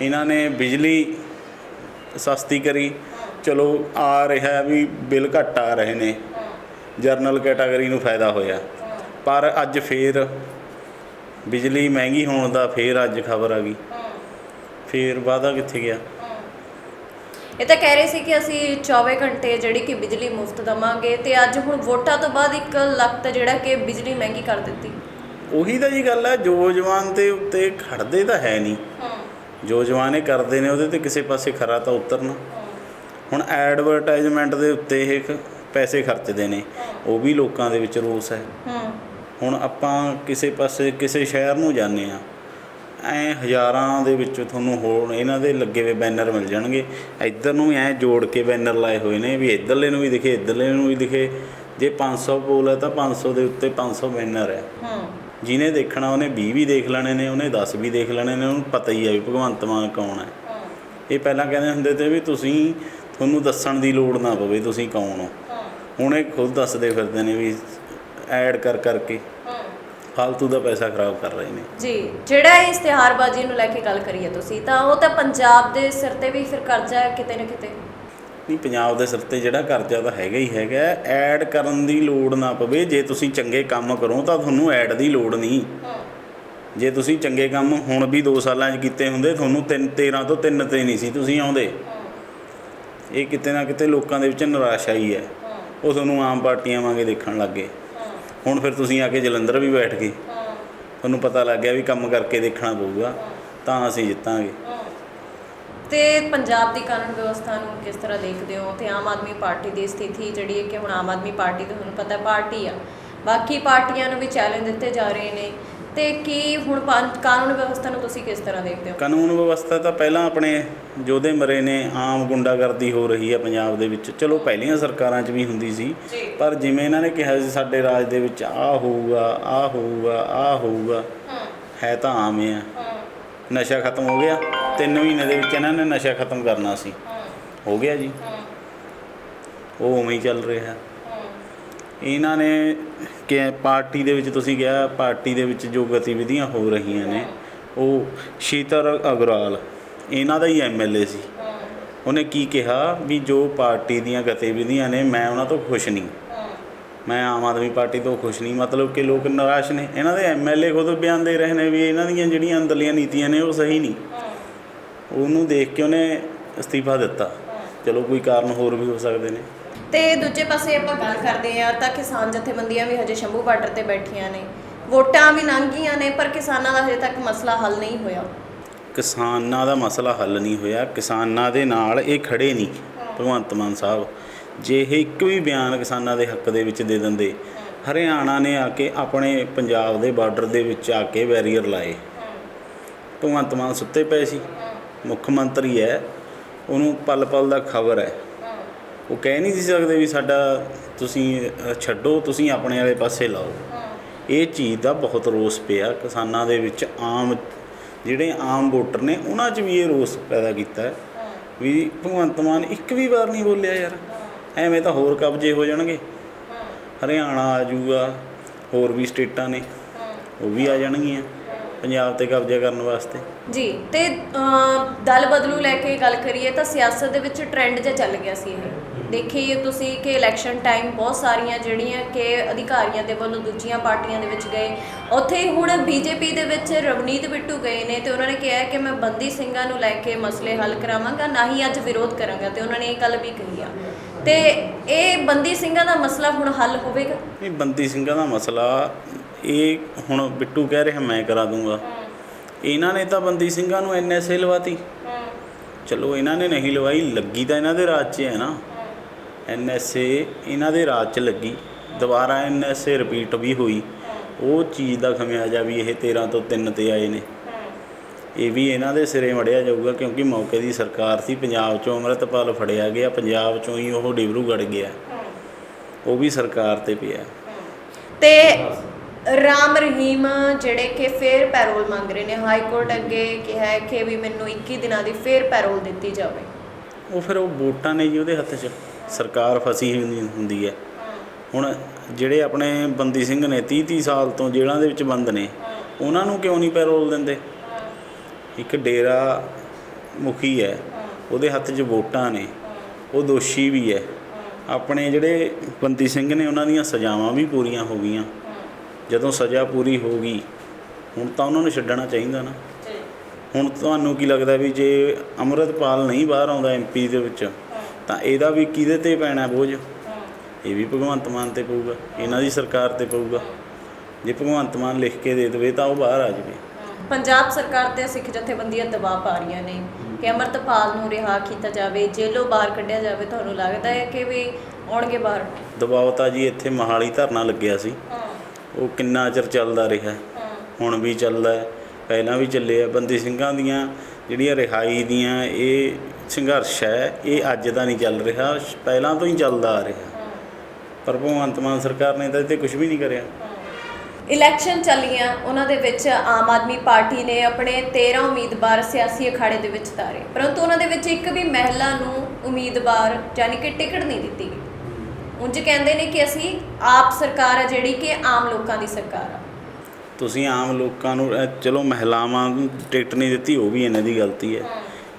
ਇਹਨਾਂ ਨੇ ਬਿਜਲੀ ਸਸਤੀ ਕਰੀ। ਚਲੋ ਆ ਰਿਹਾ ਵੀ ਬਿੱਲ ਘੱਟ ਆ ਰਹੇ ਨੇ। ਜਰਨਲ ਕੈਟਾਗਰੀ ਨੂੰ ਫਾਇਦਾ ਹੋਇਆ। ਪਰ ਅੱਜ ਫੇਰ ਬਿਜਲੀ ਮਹਿੰਗੀ ਹੋਣ ਦਾ ਫੇਰ ਅੱਜ ਖਬਰ ਆ ਗਈ। ਫੇਰ ਵਾਧਾ ਕਿੱਥੇ ਗਿਆ? ਇਹ ਤਾਂ ਕਹਿ ਰਹੇ ਸੀ ਕਿ ਅਸੀਂ 24 ਘੰਟੇ ਜਿਹੜੀ ਕਿ ਬਿਜਲੀ ਮੁਫਤ ਦਵਾਂਗੇ ਤੇ ਅੱਜ ਹੁਣ ਵੋਟਾਂ ਤੋਂ ਬਾਅਦ ਇੱਕ ਲਖਤ ਜਿਹੜਾ ਕਿ ਬਿਜਲੀ ਮਹਿੰਗੀ ਕਰ ਦਿੱਤੀ। ਉਹੀ ਤਾਂ ਜੀ ਗੱਲ ਹੈ ਜੋ ਜਵਾਨ ਦੇ ਉੱਤੇ ਖੜਦੇ ਤਾਂ ਹੈ ਨਹੀਂ। ਜੋ ਜਵਾਨੇ ਕਰਦੇ ਨੇ ਉਹਦੇ ਤੇ ਕਿਸੇ ਪਾਸੇ ਖਰਾ ਤਾਂ ਉਤਰਨਾ। ਹੁਣ ਐਡਵਰਟਾਈਜ਼ਮੈਂਟ ਦੇ ਉੱਤੇ ਇਹ ਪੈਸੇ ਖਰਚਦੇ ਨੇ ਉਹ ਵੀ ਲੋਕਾਂ ਦੇ ਵਿੱਚ ਰੋਸ ਹੈ। ਹੂੰ। ਹੁਣ ਆਪਾਂ ਕਿਸੇ ਪਾਸੇ ਕਿਸੇ ਸ਼ਹਿਰ ਨੂੰ ਜਾਂਦੇ ਆ ਐ ਹਜ਼ਾਰਾਂ ਦੇ ਵਿੱਚ ਤੁਹਾਨੂੰ ਹੋਰ ਇਹਨਾਂ ਦੇ ਲੱਗੇ ਹੋਏ ਬੈਨਰ ਮਿਲ ਜਾਣਗੇ। ਇੱਧਰ ਨੂੰ ਐ ਜੋੜ ਕੇ ਬੈਨਰ ਲਾਏ ਹੋਏ ਨੇ ਵੀ ਇੱਧਰਲੇ ਨੂੰ ਵੀ ਦਿਖੇ ਇੱਧਰਲੇ ਨੂੰ ਵੀ ਦਿਖੇ। ਜੇ 500 ਪੋਲ ਹੈ ਤਾਂ 500 ਦੇ ਉੱਤੇ 500 ਬੈਨਰ ਹੈ। ਹੂੰ। ਜਿਹਨੇ ਦੇਖਣਾ ਉਹਨੇ 20 ਵੀ ਦੇਖ ਲੈਣੇ ਨੇ ਉਹਨੇ 10 ਵੀ ਦੇਖ ਲੈਣੇ ਨੇ ਉਹਨੂੰ ਪਤਾ ਹੀ ਹੈ ਵੀ ਭਗਵੰਤ ਮਾਨ ਕੌਣ ਹੈ। ਇਹ ਪਹਿਲਾਂ ਕਹਿੰਦੇ ਹੁੰਦੇ ਤੇ ਵੀ ਤੁਸੀਂ ਤੁਹਾਨੂੰ ਦੱਸਣ ਦੀ ਲੋੜ ਨਾ ਪਵੇ ਤੁਸੀਂ ਕੌਣ ਹੋ। ਹੁਣ ਇਹ ਖੁਦ ਦੱਸਦੇ ਫਿਰਦੇ ਨੇ ਵੀ ਐਡ ਕਰ ਕਰਕੇ ਫालतू ਦਾ ਪੈਸਾ ਖਰਾਬ ਕਰ ਰਹੇ ਨੇ। ਜੀ ਜਿਹੜਾ ਇਹ ਇਸ਼ਤਿਹਾਰਬਾਜ਼ੀ ਨੂੰ ਲੈ ਕੇ ਗੱਲ ਕਰੀਏ ਤੁਸੀਂ ਤਾਂ ਉਹ ਤਾਂ ਪੰਜਾਬ ਦੇ ਸਿਰ ਤੇ ਵੀ ਫਿਰ ਕਰਜ਼ਾ ਕਿਤੇ ਨਾ ਕਿਤੇ। ਨਹੀਂ ਪੰਜਾਬ ਦੇ ਸਿਰ ਤੇ ਜਿਹੜਾ ਕਰਜ਼ਾ ਤਾਂ ਹੈਗਾ ਹੀ ਹੈਗਾ ਐਡ ਕਰਨ ਦੀ ਲੋੜ ਨਾ ਪਵੇ। ਜੇ ਤੁਸੀਂ ਚੰਗੇ ਕੰਮ ਕਰੋ ਤਾਂ ਤੁਹਾਨੂੰ ਐਡ ਦੀ ਲੋੜ ਨਹੀਂ। ਜੇ ਤੁਸੀਂ ਚੰਗੇ ਕੰਮ ਹੁਣ ਵੀ 2 ਸਾਲਾਂ 'ਚ ਕੀਤੇ ਹੁੰਦੇ ਤੁਹਾਨੂੰ 3 13 ਤੋਂ 3 ਤੇ ਨਹੀਂ ਸੀ ਤੁਸੀਂ ਆਉਂਦੇ। ਇਹ ਕਿਤੇ ਨਾ ਕਿਤੇ ਲੋਕਾਂ ਦੇ ਵਿੱਚ ਨਿਰਾਸ਼ਾ ਹੀ। ਹੈ। ਉਹ ਤੁਹਾਨੂੰ ਆਮ ਪਾਰਟੀਆਂ ਵਾਂਗੇ ਦੇਖਣ ਲੱਗੇ ਹੁਣ ਫਿਰ ਤੁਸੀਂ ਆ ਕੇ ਜਲੰਧਰ ਵੀ ਬੈਠ ਗਏ। ਤੁਹਾਨੂੰ ਪਤਾ ਲੱਗ ਗਿਆ ਵੀ ਕੰਮ ਕਰਕੇ ਦੇਖਣਾ ਪਊਗਾ। ਤਾਂ ਅਸੀਂ ਜਿੱਤਾਂਗੇ। ਤੇ ਪੰਜਾਬ ਦੀ ਕਾਨੂੰਨ ਵਿਵਸਥਾ ਨੂੰ ਕਿਸ ਤਰ੍ਹਾਂ ਦੇਖਦੇ ਹੋ? ਤੇ ਆਮ ਆਦਮੀ ਪਾਰਟੀ ਦੀ ਸਥਿਤੀ ਜਿਹੜੀ ਹੈ ਕਿ ਹੁਣ ਆਮ ਆਦਮੀ ਪਾਰਟੀ ਤਾਂ ਤੁਹਾਨੂੰ ਪਤਾ ਪਾਰਟੀ ਆ। ਬਾਕੀ ਪਾਰਟੀਆਂ ਨੂੰ ਵੀ ਚੈਲੰਜ ਦਿੱਤੇ ਜਾ ਰਹੇ ਨੇ। ਤੇ ਕੀ ਹੁਣ ਕਾਨੂੰਨ ਵਿਵਸਥਾ ਨੂੰ ਤੁਸੀਂ ਕਿਸ ਤਰ੍ਹਾਂ ਦੇਖਦੇ ਹੋ? ਕਾਨੂੰਨ ਵਿਵਸਥਾ ਤਾਂ ਪਹਿਲਾਂ ਆਪਣੇ ਯੋਧੇ ਮਰੇ ਨੇ ਆਮ ਗੁੰਡਾਗਰਦੀ ਹੋ ਰਹੀ ਹੈ ਪੰਜਾਬ ਦੇ ਵਿੱਚ। ਚਲੋ ਪਹਿਲੀਆਂ ਸਰਕਾਰਾਂ 'ਚ ਵੀ ਹੁੰਦੀ ਸੀ। ਪਰ ਜਿਵੇਂ ਇਹਨਾਂ ਨੇ ਕਿਹਾ ਸੀ ਸਾਡੇ ਰਾਜ ਦੇ ਵਿੱਚ ਆ ਹੋਊਗਾ ਆ ਹੋਊਗਾ ਆ ਹੋਊਗਾ। ਹੂੰ ਤਾਂ ਆਮ ਹੀ ਆ। ਹੂੰ। ਨਸ਼ਾ ਖਤਮ ਹੋ ਗਿਆ। 3 ਮਹੀਨੇ ਦੇ ਵਿੱਚ ਇਹਨਾਂ ਨੇ ਨਸ਼ਾ ਖਤਮ ਕਰਨਾ ਸੀ। ਹੋ ਗਿਆ ਜੀ। ਉਹ ਉਵੇਂ ਹੀ ਚੱਲ ਰਿਹਾ। ਇਹਨਾਂ ਨੇ ਕਿ ਪਾਰਟੀ ਦੇ ਵਿੱਚ ਤੁਸੀਂ ਕਿਹਾ, ਪਾਰਟੀ ਦੇ ਵਿੱਚ ਜੋ ਗਤੀਵਿਧੀਆਂ ਹੋ ਰਹੀਆਂ ਨੇ, ਉਹ ਸ਼ੀਤਲ ਅਗਰਵਾਲ, ਇਹਨਾਂ ਦਾ ਹੀ ਐਮਐਲਏ ਸੀ। ਉਹਨੇ ਕੀ ਕਿਹਾ ਵੀ ਜੋ ਪਾਰਟੀ ਦੀਆਂ ਗਤੀਵਿਧੀਆਂ ਨੇ, ਮੈਂ ਉਹਨਾਂ ਤੋਂ ਖੁਸ਼ ਨਹੀਂ। ਮੈਂ ਆਮ ਆਦਮੀ ਪਾਰਟੀ ਤੋਂ ਖੁਸ਼ ਨਹੀਂ। ਮਤਲਬ ਕਿ ਲੋਕ ਨਿਰਾਸ਼ ਨੇ। ਇਹਨਾਂ ਦੇ ਐਮਐਲਏ ਖੁਦ ਬਿਆਨ ਦੇ ਰਹੇ ਨੇ ਵੀ ਇਹਨਾਂ ਦੀਆਂ ਜਿਹੜੀਆਂ ਅੰਦਰਲੀਆਂ ਨੀਤੀਆਂ ਨੇ, ਉਹ ਸਹੀ ਨਹੀਂ। ਉਹਨੂੰ ਦੇਖ ਕੇ ਉਹਨੇ ਅਸਤੀਫਾ ਦਿੱਤਾ। ਚਲੋ ਕੋਈ ਕਾਰਨ ਹੋਰ ਵੀ ਹੋ ਸਕਦੇ ਨੇ। ਤੇ ਦੂਜੇ ਪਾਸੇ ਆਪਾਂ ਗੱਲ ਕਰਦੇ ਆ ਤਾਂ ਕਿਸਾਨ ਜਥੇਬੰਦੀਆਂ ਵੀ ਹਜੇ ਸ਼ੰਭੂ ਬਾਰਡਰ ਤੇ ਬੈਠੀਆਂ ਨੇ। ਵੋਟਾਂ ਵੀ ਲੰਘ ਗਈਆਂ ਨੇ ਪਰ ਕਿਸਾਨਾਂ ਦਾ ਹਜੇ ਤੱਕ ਮਸਲਾ ਹੱਲ ਨਹੀਂ ਹੋਇਆ। ਕਿਸਾਨਾਂ ਦਾ ਮਸਲਾ ਹੱਲ ਨਹੀਂ ਹੋਇਆ। ਕਿਸਾਨਾਂ ਦੇ ਨਾਲ ਇਹ ਖੜੇ ਨਹੀਂ ਭਗਵੰਤ ਮਾਨ ਸਾਹਿਬ। ਜੇ ਇਹ ਇੱਕ ਵੀ ਬਿਆਨ ਕਿਸਾਨਾਂ ਦੇ ਹੱਕ ਦੇ ਵਿੱਚ ਦੇ ਦਿੰਦੇ ਹਰਿਆਣਾ ਨੇ ਆ ਕੇ ਆਪਣੇ ਪੰਜਾਬ ਦੇ ਬਾਰਡਰ ਦੇ ਵਿੱਚ ਆ ਕੇ ਬੈਰੀਅਰ ਲਾਏ। ਭਗਵੰਤ ਮਾਨ ਸੁੱਤੇ ਪਏ ਸੀ। ਮੁੱਖ ਮੰਤਰੀ ਹੈ ਉਹਨੂੰ ਪਲ ਪਲ ਦਾ ਖਬਰ ਹੈ। ਉਹ ਕਹਿ ਨਹੀਂ ਸੀ ਸਕਦੇ ਵੀ ਸਾਡਾ ਤੁਸੀਂ ਛੱਡੋ ਤੁਸੀਂ ਆਪਣੇ ਵਾਲੇ ਪਾਸੇ ਲਾਓ। ਇਹ ਚੀਜ਼ ਦਾ ਬਹੁਤ ਰੋਸ ਪਿਆ ਕਿਸਾਨਾਂ ਦੇ ਵਿੱਚ ਆਮ ਜਿਹੜੇ ਆਮ ਵੋਟਰ ਨੇ ਉਹਨਾਂ 'ਚ ਵੀ ਇਹ ਰੋਸ ਪੈਦਾ ਕੀਤਾ ਵੀ ਭਗਵੰਤ ਮਾਨ ਇੱਕ ਵੀ ਵਾਰ ਨਹੀਂ ਬੋਲਿਆ ਯਾਰ। ਐਵੇਂ ਤਾਂ ਹੋਰ ਕਬਜ਼ੇ ਹੋ ਜਾਣਗੇ। ਹਰਿਆਣਾ ਆ ਜਾਊਗਾ ਹੋਰ ਵੀ ਸਟੇਟਾਂ ਨੇ। ਉਹ ਵੀ ਆ ਜਾਣਗੀਆਂ ਪੰਜਾਬ ਤੇ ਕਬਜ਼ਾ ਕਰਨ ਵਾਸਤੇ। ਜੀ, ਤੇ ਦਲ ਬਦਲੂ ਲੈ ਕੇ ਗੱਲ ਕਰੀਏ ਤਾਂ ਸਿਆਸਤ ਦੇ ਵਿੱਚ ਟ੍ਰੈਂਡ ਜਿਹਾ ਚੱਲ ਗਿਆ ਸੀ ਇਹ। ਦੇਖੀਏ ਤੁਸੀਂ ਕਿ ਇਲੈਕਸ਼ਨ ਟਾਈਮ ਬਹੁਤ ਸਾਰੀਆਂ ਜਿਹੜੀਆਂ ਕਿ ਅਧਿਕਾਰੀਆਂ ਦੇ ਵੱਲੋਂ ਦੂਜੀਆਂ ਪਾਰਟੀਆਂ ਦੇ ਵਿੱਚ ਗਏ। ਉੱਥੇ ਹੀ ਹੁਣ ਬੀਜੇਪੀ ਦੇ ਵਿੱਚ ਰਵਨੀਤ ਬਿੱਟੂ ਗਏ ਨੇ ਤੇ ਉਹਨਾਂ ਨੇ ਕਿਹਾ ਕਿ ਮੈਂ ਬੰਦੀ ਸਿੰਘਾਂ ਨੂੰ ਲੈ ਕੇ ਮਸਲੇ ਹੱਲ ਕਰਾਵਾਂਗਾ, ਨਾ ਹੀ ਅੱਜ ਵਿਰੋਧ ਕਰਾਂਗਾ ਤੇ ਉਹਨਾਂ ਨੇ ਇਹ ਗੱਲ ਵੀ ਕਹੀ ਆ। ਤੇ ਇਹ ਬੰਦੀ ਸਿੰਘਾਂ ਦਾ ਮਸਲਾ ਹੁਣ ਹੱਲ ਹੋਵੇਗਾ? ਨਹੀਂ, ਬੰਦੀ ਸਿੰਘਾਂ ਦਾ ਮਸਲਾ ਇਹ ਹੁਣ ਬਿੱਟੂ ਕਹਿ ਰਿਹਾ, ਮੈਂ ਕਰਾ ਦੂੰਗਾ। ਇਹਨਾਂ ਨੇ ਤਾਂ ਬੰਦੀ ਸਿੰਘਾਂ ਨੂੰ ਐਨਐਸਏ ਲਵਾਤੀ। ਚਲੋ, ਇਹਨਾਂ ਨੇ ਨਹੀਂ ਲਵਾਈ, ਲੱਗੀ ਤਾਂ ਇਹਨਾਂ ਦੇ ਰਾਜ 'ਚ ਹੈ ਨਾ। ਐਨਐਸਏ ਇਹਨਾਂ ਦੇ ਰਾਜ 'ਚ ਲੱਗੀ। ਦੁਬਾਰਾ ਐਨਐਸਏ ਰਿਪੀਟ ਵੀ ਹੋਈ। ਉਹ ਚੀਜ਼ ਦਾ ਖਮਿਆਜਾ ਵੀ ਇਹ 13 ਤੋਂ 3 ਤੇ ਆਏ ਨੇ। ਇਹ ਵੀ ਇਹਨਾਂ ਦੇ ਸਿਰੇ ਮੜਿਆ ਜਾਊਗਾ, ਕਿਉਂਕਿ ਮੌਕੇ ਦੀ ਸਰਕਾਰ ਸੀ, ਪੰਜਾਬ 'ਚੋਂ ਅੰਮ੍ਰਿਤਪਾਲ ਫੜਿਆ ਗਿਆ, ਪੰਜਾਬ 'ਚੋਂ ਹੀ ਉਹ ਡਿਬਰੂਗੜ੍ਹ ਗਿਆ। ਉਹ ਵੀ ਸਰਕਾਰ ਤੇ ਪਿਆ। ਤੇ ਰਾਮ ਰਹੀਮ ਜਿਹੜੇ ਕਿ ਫੇਰ ਪੈਰੋਲ ਮੰਗ ਰਹੇ ਨੇ, ਹਾਈ ਕੋਰਟ ਅੱਗੇ ਕਿਹਾ ਹੈ ਕਿ ਵੀ ਮੈਨੂੰ 21 ਦਿਨਾਂ ਦੀ ਫੇਰ ਪੈਰੋਲ ਦਿੱਤੀ ਜਾਵੇ। ਉਹ ਫਿਰ ਉਹ ਵੋਟਾਂ ਨੇ ਜੀ ਉਹਦੇ ਹੱਥ 'ਚ, ਸਰਕਾਰ ਫਸੀ ਹੁੰਦੀ ਹੁੰਦੀ ਹੈ। ਹੁਣ ਜਿਹੜੇ ਆਪਣੇ ਬੰਦੀ ਸਿੰਘ ਨੇ 30 30 ਸਾਲ ਤੋਂ ਜੇਲ੍ਹਾਂ ਦੇ ਵਿੱਚ ਬੰਦ ਨੇ, ਉਹਨਾਂ ਨੂੰ ਕਿਉਂ ਨਹੀਂ ਪੈਰੋਲ ਦਿੰਦੇ? ਇੱਕ ਡੇਰਾ ਮੁਖੀ ਹੈ, ਉਹਦੇ ਹੱਥ 'ਚ ਵੋਟਾਂ ਨੇ, ਉਹ ਦੋਸ਼ੀ ਵੀ ਹੈ। ਆਪਣੇ ਜਿਹੜੇ ਬੰਦੀ ਸਿੰਘ ਨੇ, ਉਹਨਾਂ ਦੀਆਂ ਸਜ਼ਾਵਾਂ ਵੀ ਪੂਰੀਆਂ ਹੋ ਗਈਆਂ। ਜਦੋਂ ਸਜ਼ਾ ਪੂਰੀ ਹੋ ਗਈ ਹੁਣ ਤਾਂ ਉਹਨਾਂ ਨੂੰ ਛੱਡਣਾ ਚਾਹੀਦਾ ਨਾ। ਹੁਣ ਤੁਹਾਨੂੰ ਕੀ ਲੱਗਦਾ ਵੀ ਜੇ ਅੰਮ੍ਰਿਤਪਾਲ ਨਹੀਂ ਬਾਹਰ ਆਉਂਦਾ ਐਮਪੀ ਦੇ ਵਿੱਚ ਤਾਂ ਇਹਦਾ ਵੀ ਕਿਹਦੇ ਤੇ ਪੈਣਾ ਬੋਝ? ਇਹ ਵੀ ਭਗਵੰਤ ਮਾਨ ਤੇ ਪਊਗਾ ਇਹਨਾਂ ਦੀ ਸਰਕਾਰ ਤੇ ਪਊਗਾ। ਜੇ ਭਗਵੰਤ ਮਾਨ ਲਿਖ ਕੇ ਦੇ ਦੇਵੇ ਤਾਂ ਉਹ ਬਾਹਰ ਆ ਜਾਵੇ। ਪੰਜਾਬ ਸਰਕਾਰ ਤੇ ਸਿੱਖ ਜਥੇਬੰਦੀਆਂ ਦਬਾਅ ਪਾ ਰਹੀਆਂ ਨੇ ਕਿ ਅਮਰਤਪਾਲ ਨੂੰ ਰਿਹਾ ਕੀਤਾ ਜਾਵੇ ਜੇਲ੍ਹੋਂ ਬਾਹਰ ਕੱਢਿਆ ਜਾਵੇ ਤੁਹਾਨੂੰ ਲੱਗਦਾ ਹੈ ਕਿ ਵੀ ਆਉਣਗੇ ਬਾਹਰ? ਦਬਾਅ ਤਾਂ ਜੀ ਇੱਥੇ ਮਹਾਲੀ ਧਰਨਾ ਲੱਗਿਆ ਸੀ। ਉਹ ਕਿੰਨਾ ਚਿਰ ਚੱਲਦਾ ਰਿਹਾ। ਹੁਣ ਵੀ ਚੱਲਦਾ ਪਹਿਲਾਂ ਵੀ ਚੱਲੇ ਆ। ਬੰਦੀ ਸਿੰਘਾਂ ਦੀਆਂ ਜਿਹੜੀਆਂ ਰਿਹਾਈ ਦੀਆਂ ਇਹ ਸੰਘਰਸ਼ ਹੈ ਇਹ ਅੱਜ ਦਾ ਨਹੀਂ ਚੱਲ ਰਿਹਾ। ਪਹਿਲਾਂ ਤੋਂ ਹੀ ਚੱਲਦਾ ਆ ਰਿਹਾ। ਪਰ ਭਗਵੰਤ ਮਾਨ ਸਰਕਾਰ ਨੇ ਤਾਂ 'ਤੇ ਕੁਝ ਵੀ ਨਹੀਂ ਕਰਿਆ। ਇਲੈਕਸ਼ਨ ਚੱਲੀਆਂ ਉਹਨਾਂ ਦੇ ਵਿੱਚ ਆਮ ਆਦਮੀ ਪਾਰਟੀ ਨੇ ਆਪਣੇ 13 ਉਮੀਦਵਾਰ ਸਿਆਸੀ ਅਖਾੜੇ ਦੇ ਵਿੱਚ ਤਾਰੇ। ਪਰੰਤੂ ਉਹਨਾਂ ਦੇ ਵਿੱਚ ਇੱਕ ਵੀ ਮਹਿਲਾ ਨੂੰ ਉਮੀਦਵਾਰ ਯਾਨੀ ਕਿ ਟਿਕਟ ਨਹੀਂ ਦਿੱਤੀ ਗਈ। ਉਂਝ ਕਹਿੰਦੇ ਨੇ ਕਿ ਅਸੀਂ ਆਪ ਸਰਕਾਰ ਹੈ ਜਿਹੜੀ ਕਿ ਆਮ ਲੋਕਾਂ ਦੀ ਸਰਕਾਰ ਆ। ਤੁਸੀਂ ਆਮ ਲੋਕਾਂ ਨੂੰ ਅਹ ਚਲੋ ਮਹਿਲਾਵਾਂ ਨੂੰ ਟਿਕਟ ਨਹੀਂ ਦਿੱਤੀ ਉਹ ਵੀ ਇਹਨਾਂ ਦੀ ਗਲਤੀ ਹੈ।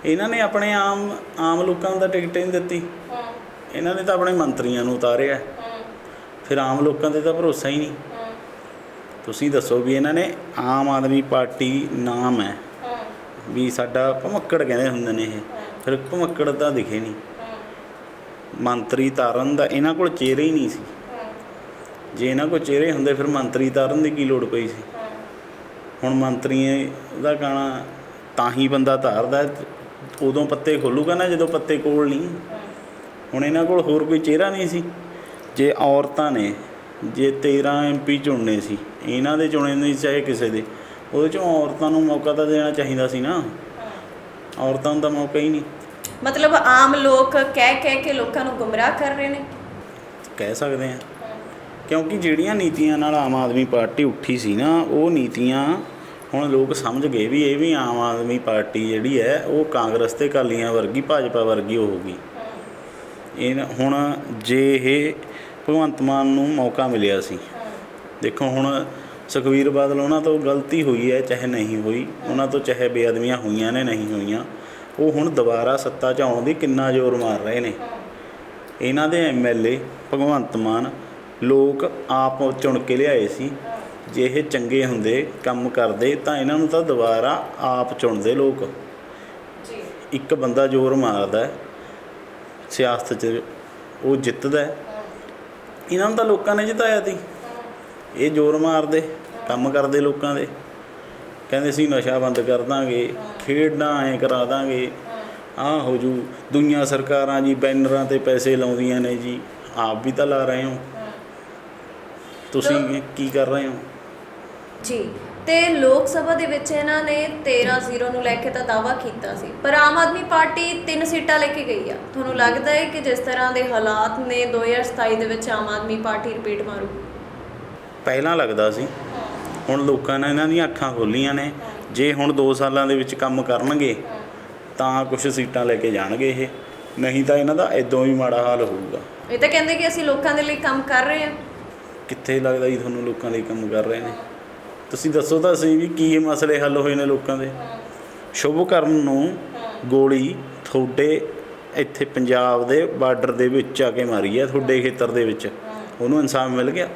ਇਹਨਾਂ ਨੇ ਆਪਣੇ ਆਮ ਆਮ ਲੋਕਾਂ ਤਾਂ ਟਿਕਟ ਹੀ ਨਹੀਂ ਦਿੱਤੀ। ਇਹਨਾਂ ਨੇ ਤਾਂ ਆਪਣੇ ਮੰਤਰੀਆਂ ਨੂੰ ਉਤਾਰਿਆ। ਫਿਰ ਆਮ ਲੋਕਾਂ ਤੇ ਤਾਂ ਭਰੋਸਾ ਹੀ ਨਹੀਂ। ਤੁਸੀਂ ਦੱਸੋ ਵੀ ਇਹਨਾਂ ਨੇ ਆਮ ਆਦਮੀ ਪਾਰਟੀ ਨਾਮ ਹੈ। ਵੀ ਸਾਡਾ ਭਮੱਕੜ ਕਹਿੰਦੇ ਹੁੰਦੇ ਨੇ ਇਹ। ਫਿਰ ਭਮੱਕੜ ਤਾਂ ਦਿਖੇ ਨਹੀਂ। ਮੰਤਰੀ ਤਾਰਨ ਦਾ ਇਹਨਾਂ ਕੋਲ ਚਿਹਰੇ ਹੀ ਨਹੀਂ ਸੀ। ਜੇ ਇਹਨਾਂ ਕੋਲ ਚਿਹਰੇ ਹੁੰਦੇ, ਫਿਰ ਮੰਤਰੀ ਤਾਰਨ ਦੀ ਕੀ ਲੋੜ ਪਈ ਸੀ? ਹੁਣ ਮੰਤਰੀ ਦਾ ਗਾਣਾ ਤਾਂ ਹੀ ਬੰਦਾ ਧਾਰਦਾ, ਉਦੋਂ ਪੱਤੇ ਖੋਲੂਗਾ ਨਾ ਜਦੋਂ ਪੱਤੇ ਕੋਲ ਨਹੀਂ। ਹੁਣ ਇਹਨਾਂ ਕੋਲ ਹੋਰ ਕੋਈ ਚਿਹਰਾ ਨਹੀਂ ਸੀ। ਜੇ ਔਰਤਾਂ ਨੇ, ਜੇ 13 ਐਮਪੀ ਚੁਣਨੇ ਸੀ, ਇਹਨਾਂ ਦੇ ਚੁਣੇ ਨਹੀਂ ਚਾਹੇ ਕਿਸੇ ਦੇ। ਉਹਦੇ ਚੋਂ ਔਰਤਾਂ ਨੂੰ ਮੌਕਾ ਤਾਂ ਦੇਣਾ ਚਾਹੀਦਾ ਸੀ ਨਾ। ਔਰਤਾਂ ਨੂੰ ਤਾਂ ਮੌਕਾ ਹੀ ਨਹੀਂ। ਮਤਲਬ ਆਮ ਲੋਕ ਕਹਿ ਕਹਿ ਕੇ ਲੋਕਾਂ ਨੂੰ ਗੁੰਮਰਾਹ ਕਰ ਰਹੇ ਨੇ। ਕਹਿ ਸਕਦੇ ਆ ਕਿਉਂਕਿ ਜਿਹੜੀਆਂ ਨੀਤੀਆਂ ਨਾਲ ਆਮ ਆਦਮੀ ਪਾਰਟੀ ਉੱਠੀ ਸੀ ਨਾ, ਉਹ ਨੀਤੀਆਂ ਹੁਣ ਲੋਕ ਸਮਝ ਗਏ ਵੀ ਇਹ ਵੀ ਆਮ ਆਦਮੀ ਪਾਰਟੀ ਜਿਹੜੀ ਹੈ, ਉਹ ਕਾਂਗਰਸ ਤੇ ਅਕਾਲੀਆਂ ਵਰਗੀ, ਭਾਜਪਾ ਵਰਗੀ ਹੋਊਗੀ ਇਹ ਹੁਣ ਜੇ ਇਹ ਭਗਵੰਤ ਮਾਨ ਨੂੰ ਮੌਕਾ ਮਿਲਿਆ ਸੀ। ਦੇਖੋ ਹੁਣ ਸੁਖਵੀਰ ਬਾਦਲ, ਉਹਨਾਂ ਤੋਂ ਗਲਤੀ ਹੋਈ ਹੈ, ਚਾਹੇ ਨਹੀਂ ਹੋਈ, ਉਹਨਾਂ ਤੋਂ ਚਾਹੇ ਬੇਅਦਮੀਆਂ ਹੋਈਆਂ ਨੇ, ਨਹੀਂ ਹੋਈਆਂ। ਉਹ ਹੁਣ ਦੁਬਾਰਾ ਸੱਤਾ 'ਚ ਆਉਣ ਦੀ ਕਿੰਨਾ ਜ਼ੋਰ ਮਾਰ ਰਹੇ ਨੇ। ਇਹਨਾਂ ਦੇ ਐਮਐਲਏ ਭਗਵੰਤ ਮਾਨ ਲੋਕ ਆਪ ਚੁਣ ਕੇ ਲਿਆਏ ਸੀ। ਜੇ ਇਹ ਚੰਗੇ ਹੁੰਦੇ ਕੰਮ ਕਰਦੇ ਤਾਂ ਇਹਨਾਂ ਨੂੰ ਤਾਂ ਦੁਬਾਰਾ ਆਪ ਚੁਣਦੇ ਲੋਕ। ਜੀ। ਇੱਕ ਬੰਦਾ ਜ਼ੋਰ ਮਾਰਦਾ ਹੈ, ਸਿਆਸਤ 'ਚ ਉਹ ਜਿੱਤਦਾ ਹੈ। ਇਹਨਾਂ ਨੂੰ ਤਾਂ ਲੋਕਾਂ ਨੇ ਜਿਤਾਇਆ ਸੀ। ਇਹ ਜ਼ੋਰ ਮਾਰਦੇ ਕੰਮ ਕਰਦੇ ਲੋਕਾਂ ਦੇ। ਕਹਿੰਦੇ ਸੀ ਨਸ਼ਾ ਬੰਦ ਕਰ ਦਾਂਗੇ ਖੇਡਾਂ ਐਂ ਕਰਾ ਦਾਂਗੇ। ਆਹ ਹੋ ਜੂ। ਦੁਨੀਆ ਸਰਕਾਰਾਂ ਜੀ ਬੈਨਰਾਂ ਤੇ ਪੈਸੇ ਲਾਉਂਦੀਆਂ ਨੇ ਜੀ। ਆਪ ਵੀ ਤਾਂ ਲਾ ਰਹੇ ਹੋ। ਤੁਸੀਂ ਕੀ ਕਰ ਰਹੇ ਹੋ? ਜੀ ਤੇ ਲੋਕ ਸਭਾ ਦੇ ਵਿੱਚ ਇਹਨਾਂ ਨੇ 13-0 ਨੂੰ ਲੈ ਕੇ ਤਾਂ ਦਾਵਾ ਕੀਤਾ ਸੀ। ਪਰ ਆਮ ਆਦਮੀ ਪਾਰਟੀ ਤਿੰਨ ਸੀਟਾਂ ਲੈ ਕੇ ਗਈ ਆ। ਤੁਹਾਨੂੰ ਲੱਗਦਾ ਹੈ ਕਿ ਜਿਸ ਤਰ੍ਹਾਂ ਦੇ ਹਾਲਾਤ ਨੇ 2027 ਦੇ ਵਿੱਚ ਆਮ ਆਦਮੀ ਪਾਰਟੀ ਰਿਪੀਟ ਮਾਰੂ? ਪਹਿਲਾਂ ਲੱਗਦਾ ਸੀ। ਹੁਣ ਲੋਕਾਂ ਨੇ ਇਹਨਾਂ ਦੀਆਂ ਅੱਖਾਂ ਖੋਲੀਆਂ ਨੇ। ਜੇ ਹੁਣ 2 ਸਾਲਾਂ ਦੇ ਵਿੱਚ ਕੰਮ ਕਰਨਗੇ ਤਾਂ ਕੁਝ ਸੀਟਾਂ ਲੈ ਕੇ ਜਾਣਗੇ ਇਹ। ਨਹੀਂ ਤਾਂ ਇਹਨਾਂ ਦਾ ਇਦੋਂ ਹੀ ਮਾੜਾ ਹਾਲ ਹੋਊਗਾ। ਇਹ ਤਾਂ ਕਹਿੰਦੇ ਕਿ ਅਸੀਂ ਲੋਕਾਂ ਦੇ ਲਈ ਕੰਮ ਕਰ ਰਹੇ ਹਾਂ। ਕਿੱਥੇ ਲੱਗਦਾ ਜੀ ਤੁਹਾਨੂੰ ਲੋਕਾਂ ਲਈ ਕੰਮ ਕਰ ਰਹੇ ਨੇ? ਤੁਸੀਂ ਦੱਸੋ ਤਾਂ ਸਹੀ ਵੀ ਕੀ ਮਸਲੇ ਹੱਲ ਹੋਏ ਨੇ ਲੋਕਾਂ ਦੇ। ਸ਼ੁਭਕਰਨ ਨੂੰ ਗੋਲੀ ਤੁਹਾਡੇ ਇੱਥੇ ਪੰਜਾਬ ਦੇ ਬਾਰਡਰ ਦੇ ਵਿੱਚ ਆ ਕੇ ਮਾਰੀ ਹੈ ਤੁਹਾਡੇ ਖੇਤਰ ਦੇ ਵਿੱਚ। ਉਹਨੂੰ ਇਨਸਾਫ ਮਿਲ ਗਿਆ?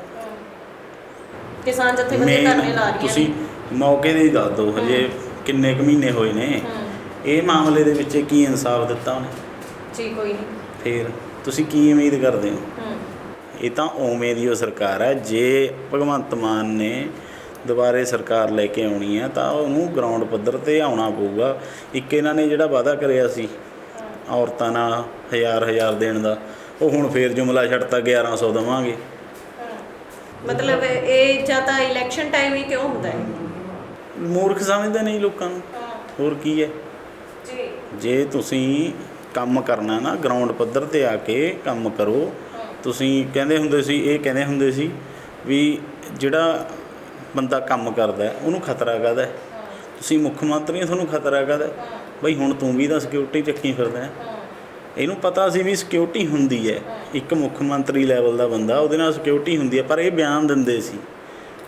ਕਿਸਾਨ ਜਥੇਬੰਦੀਆਂ ਮੇਨ ਧਰਨੇ ਲਾ ਰਹੀਆਂ ਤੁਸੀਂ ਨੇ। ਮੌਕੇ ਦੇ ਹੀ ਦੱਸ ਦਿਓ ਹਜੇ ਕਿੰਨੇ ਕੁ ਮਹੀਨੇ ਹੋਏ ਨੇ। ਇਹ ਮਾਮਲੇ ਦੇ ਵਿੱਚ ਕੀ ਇਨਸਾਫ ਦਿੱਤਾ ਉਹਨੇ? ਜੀ ਕੋਈ ਨਹੀਂ। ਫੇਰ ਤੁਸੀਂ ਕੀ ਉਮੀਦ ਕਰਦੇ ਹੋ? ਹੂੰ। ਇਹ ਤਾਂ ਉਵੇਂ ਦੀ ਉਹ ਸਰਕਾਰ ਹੈ ਜੇ ਭਗਵੰਤ ਮਾਨ ਨੇ ਦੁਬਾਰੇ ਸਰਕਾਰ ਲੈ ਕੇ ਆਉਣੀ ਹੈ ਤਾਂ ਉਹਨੂੰ ਗਰਾਊਂਡ ਪੱਧਰ ਤੇ ਆਉਣਾ ਪਊਗਾ। ਇੱਕ ਇਹਨਾਂ ਨੇ ਜਿਹੜਾ ਵਾਅਦਾ ਕਰਿਆ ਸੀ ਔਰਤਾਂ ਨਾਲ ਹਜ਼ਾਰ ਹਜ਼ਾਰ ਦੇਣ ਦਾ ਉਹ ਹੁਣ ਫੇਰ ਜੁਮਲਾ ਛੱਡਤਾ 1100 ਦੇਵਾਂਗੇ। ਮਤਲਬ ਇਹ ਜਾਂ ਤਾਂ ਇਲੈਕਸ਼ਨ ਟਾਈਮ ਹੀ ਕਿਉਂ ਹੁੰਦਾ ਹੈ? ਮੂਰਖ ਸਮਝਦੇ ਨਹੀਂ ਲੋਕਾਂ ਨੂੰ। ਹੋਰ ਕੀ ਹੈ? ਜੀ। ਜੇ ਤੁਸੀਂ ਕੰਮ ਕਰਨਾ ਨਾ ਗਰਾਊਂਡ ਪੱਧਰ ਤੇ ਆ ਕੇ ਕੰਮ ਕਰੋ ਤੁਸੀਂ ਕਹਿੰਦੇ ਹੁੰਦੇ ਸੀ ਇਹ ਕਹਿੰਦੇ ਹੁੰਦੇ ਸੀ ਵੀ ਜਿਹੜਾ ਬੰਦਾ ਕੰਮ ਕਰਦਾ ਉਹਨੂੰ ਖਤਰਾ ਕਾਹਦਾ ਹੈ? ਤੁਸੀਂ ਮੁੱਖ ਮੰਤਰੀ ਤੁਹਾਨੂੰ ਖਤਰਾ ਕਾਹਦਾ ਹੈ? ਬਈ ਹੁਣ ਤੂੰ ਵੀ ਤਾਂ ਸਿਕਿਉਰਿਟੀ ਚੱਕੀ ਫਿਰਦਾ ਹੈ। ਇਹਨੂੰ ਪਤਾ ਸੀ ਵੀ ਸਿਕਿਉਰਿਟੀ ਹੁੰਦੀ ਹੈ। ਇੱਕ ਮੁੱਖ ਮੰਤਰੀ ਲੈਵਲ ਦਾ ਬੰਦਾ, ਉਹਦੇ ਨਾਲ ਸਿਕਿਉਰਿਟੀ ਹੁੰਦੀ ਹੈ, ਪਰ ਇਹ ਬਿਆਨ ਦਿੰਦੇ ਸੀ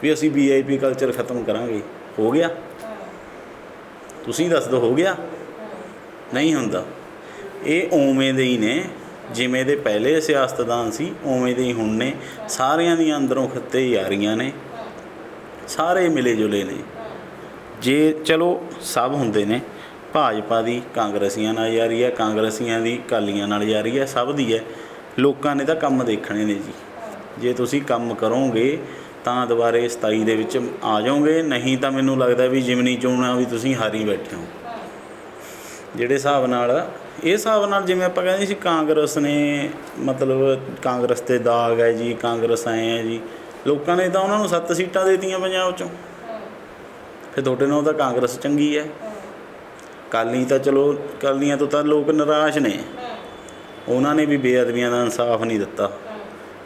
ਵੀ ਅਸੀਂ ਵੀਆਈਪੀ ਕਲਚਰ ਖਤਮ ਕਰਾਂਗੇ। ਹੋ ਗਿਆ। ਤੁਸੀਂ ਦੱਸ ਦਿਓ ਹੋ ਗਿਆ? ਨਹੀਂ ਹੁੰਦਾ। ਇਹ ਓਵੇਂ ਦੇ ਹੀ ਨੇ, ਜਿਵੇਂ ਦੇ ਪਹਿਲੇ ਸਿਆਸਤਦਾਨ ਸੀ, ਉਵੇਂ ਦੇ ਹੀ ਹੁਣ ਨੇ। ਸਾਰਿਆਂ ਦੀਆਂ ਅੰਦਰੋਂ ਖੱਤੇ ਯਾਰੀਆਂ ਨੇ। ਸਾਰੇ ਮਿਲੇ ਜੁਲੇ ਨੇ। ਜੇ, ਚਲੋ, ਸਭ ਹੁੰਦੇ ਨੇ। ਭਾਜਪਾ ਦੀ, ਕਾਂਗਰਸੀਆਂ ਨਾਲ ਯਾਰੀ ਹੈ, ਕਾਂਗਰਸੀਆਂ ਦੀ ਕਾਲੀਆਂ ਨਾਲ ਯਾਰੀ ਹੈ, ਸਭ ਦੀ ਹੈ। ਲੋਕਾਂ ਨੇ ਤਾਂ ਕੰਮ ਦੇਖਣੇ ਨੇ ਜੀ। ਜੇ ਤੁਸੀਂ ਕੰਮ ਕਰੋਗੇ, ਤਾਂ ਦੁਬਾਰੇ 27 ਦੇ ਵਿੱਚ ਆ ਜਾਓਗੇ, ਨਹੀਂ ਤਾਂ ਮੈਨੂੰ ਲੱਗਦਾ ਵੀ ਜਿਮਨੀ ਚੋਣਾਂ ਵੀ ਤੁਸੀਂ ਹਾਰੀ ਬੈਠੇ ਹੋ। ਜਿਹੜੇ ਹਿਸਾਬ ਨਾਲ, ਇਹ ਹਿਸਾਬ ਨਾਲ ਜਿਵੇਂ ਆਪਾਂ ਕਹਿੰਦੇ ਸੀ, ਕਾਂਗਰਸ ਨੇ ਮਤਲਬ ਕਾਂਗਰਸ ਤੇ ਦਾਗ ਹੈ ਜੀ, ਕਾਂਗਰਸ ਆਏ ਹੈ ਜੀ। ਲੋਕਾਂ ਨੇ ਤਾਂ ਉਹਨਾਂ ਨੂੰ ਸੱਤ ਸੀਟਾਂ ਦੇਤੀਆਂ ਪੰਜਾਬ ਚੋਂ। ਫਿਰ ਤੁਹਾਡੇ ਨਾਲ ਤਾਂ ਕਾਂਗਰਸ ਚੰਗੀ ਹੈ। ਕਾਲੀ ਤਾਂ ਚਲੋ ਕਾਲੀਆਂ ਤੋਂ ਤਾਂ ਲੋਕ ਨਿਰਾਸ਼ ਨੇ। ਉਹਨਾਂ ਨੇ ਵੀ ਬੇਅਦਬੀਆਂ ਦਾ ਇਨਸਾਫ ਨਹੀਂ ਦਿੱਤਾ।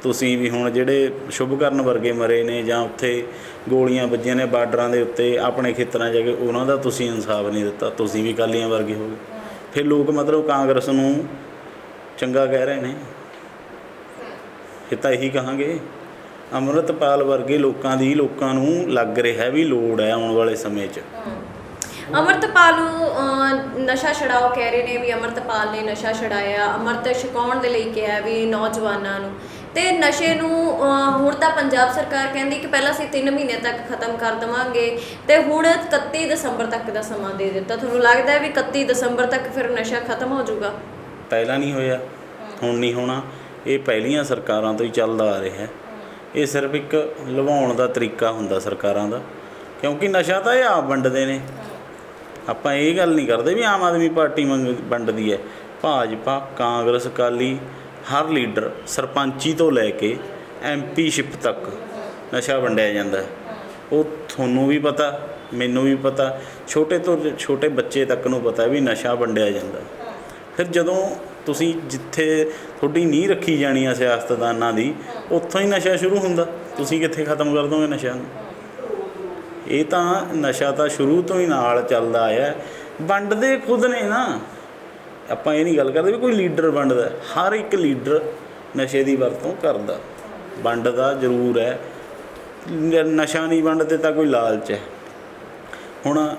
ਤੁਸੀਂ ਵੀ ਹੁਣ ਜਿਹੜੇ ਸ਼ੁਭਕਰਨ ਵਰਗੇ ਮਰੇ ਨੇ ਜਾਂ ਉੱਥੇ ਗੋਲੀਆਂ ਵੱਜੀਆਂ ਨੇ ਬਾਰਡਰਾਂ ਦੇ ਉੱਤੇ ਆਪਣੇ ਖੇਤਰਾਂ 'ਚ ਜਾ ਕੇ, ਉਹਨਾਂ ਦਾ ਤੁਸੀਂ ਇਨਸਾਫ ਨਹੀਂ ਦਿੱਤਾ। ਤੁਸੀਂ ਵੀ ਕਾਲੀਆਂ ਵਰਗੇ ਹੋ ਗਏ। ਫਿਰ ਲੋਕ ਮਤਲਬ ਕਾਂਗਰਸ ਨੂੰ ਚੰਗਾ ਕਹਿ ਰਹੇ ਨੇ। ਇਹ ਤਾਂ ਇਹੀ ਕਹਾਂਗੇ। ਅੰਮ੍ਰਿਤਪਾਲ ਵਰਗੇ ਲੋਕਾਂ ਦੀ ਲੋਕਾਂ ਨੂੰ ਲੱਗ ਰਿਹਾ ਵੀ ਲੋੜ ਹੈ ਆਉਣ ਵਾਲੇ ਸਮੇਂ 'ਚ। ਅਮਰਤਪਾਲ ਨੂੰ ਅਹ, ਨਸ਼ਾ ਛਡਾਓ ਕਹਿ ਰਹੇ ਨੇ ਵੀ ਅਮਰਤਪਾਲ ਨੇ ਨਸ਼ਾ ਛਡਾਇਆ ਅਮਰਤ ਛਕਾਉਣ ਦੇ ਲਈ ਕਿਹਾ ਵੀ ਨੌਜਵਾਨਾਂ ਨੂੰ। ਤੇ ਨਸ਼ੇ ਨੂੰ ਅਹ, ਹੁਣ ਤਾਂ ਪੰਜਾਬ ਸਰਕਾਰ ਕਹਿੰਦੀ ਕਿ ਪਹਿਲਾਂ ਅਸੀਂ 3 ਮਹੀਨੇ ਤੱਕ ਖਤਮ ਕਰ ਦਵਾਂਗੇ ਤੇ ਹੁਣ 31 ਦਸੰਬਰ ਤੱਕ ਦਾ ਸਮਾਂ ਦੇ ਦਿੱਤਾ। ਤੁਹਾਨੂੰ ਲੱਗਦਾ ਹੈ ਵੀ 31 ਦਸੰਬਰ ਤੱਕ ਫਿਰ ਨਸ਼ਾ ਖਤਮ ਹੋ ਜਾਊਗਾ? ਪਹਿਲਾਂ ਨਹੀਂ ਹੋਇਆ ਹੁਣ ਨਹੀਂ ਹੋਣਾ। ਇਹ ਪਹਿਲੀਆਂ ਸਰਕਾਰਾਂ ਤੋਂ ਹੀ ਚੱਲਦਾ ਆ ਰਿਹਾ। ਹੈ ਇਹ ਸਿਰਫ ਇੱਕ ਲਵਾਉਣ ਦਾ ਤਰੀਕਾ ਹੁੰਦਾ ਸਰਕਾਰਾਂ ਦਾ। ਕਿਉਂਕਿ ਨਸ਼ਾ ਤਾਂ ਇਹ ਆਪ ਵੰਡਦੇ ਨੇ। ਆਪਾਂ ਇਹ ਗੱਲ ਨਹੀਂ ਕਰਦੇ ਵੀ ਆਮ ਆਦਮੀ ਪਾਰਟੀ ਮੰਗ ਵੰਡਦੀ ਹੈ। ਭਾਜਪਾ, ਕਾਂਗਰਸ, ਅਕਾਲੀ, ਹਰ ਲੀਡਰ ਸਰਪੰਚੀ ਤੋਂ ਲੈ ਕੇ ਐਮਪੀਸ਼ਿਪ ਤੱਕ ਨਸ਼ਾ ਵੰਡਿਆ ਜਾਂਦਾ ਉਹ ਤੁਹਾਨੂੰ ਵੀ ਪਤਾ, ਮੈਨੂੰ ਵੀ ਪਤਾ, ਛੋਟੇ ਤੋਂ ਛੋਟੇ ਬੱਚੇ ਤੱਕ ਨੂੰ ਪਤਾ ਵੀ ਨਸ਼ਾ ਵੰਡਿਆ ਜਾਂਦਾ। ਫਿਰ ਜਦੋਂ ਤੁਸੀਂ ਜਿੱਥੇ ਤੁਹਾਡੀ ਨੀਂਹ ਰੱਖੀ ਜਾਣੀ ਆ ਸਿਆਸਤਦਾਨਾਂ ਦੀ, ਉੱਥੋਂ ਹੀ ਨਸ਼ਾ ਸ਼ੁਰੂ ਹੁੰਦਾ। ਤੁਸੀਂ ਕਿੱਥੇ ਖਤਮ ਕਰ ਦੋਗੇ ਨਸ਼ਾ ਨੂੰ? ਇਹ ਤਾਂ ਨਸ਼ਾ ਤਾਂ ਸ਼ੁਰੂ ਤੋਂ ਹੀ ਨਾਲ ਚੱਲਦਾ ਆਇਆ ਵੰਡਦੇ ਖੁਦ ਨੇ ਨਾ। ਆਪਾਂ ਇਹ ਨਹੀਂ ਗੱਲ ਕਰਦੇ ਵੀ ਕੋਈ ਲੀਡਰ ਵੰਡਦਾ ਹਰ ਇੱਕ ਲੀਡਰ ਨਸ਼ੇ ਦੀ ਵਰਤੋਂ ਕਰਦਾ। ਵੰਡਦਾ ਜ਼ਰੂਰ ਹੈ। ਨਸ਼ਾ ਨਹੀਂ ਵੰਡਦੇ ਤਾਂ ਕੋਈ ਲਾਲਚ ਹੈ। ਹੁਣ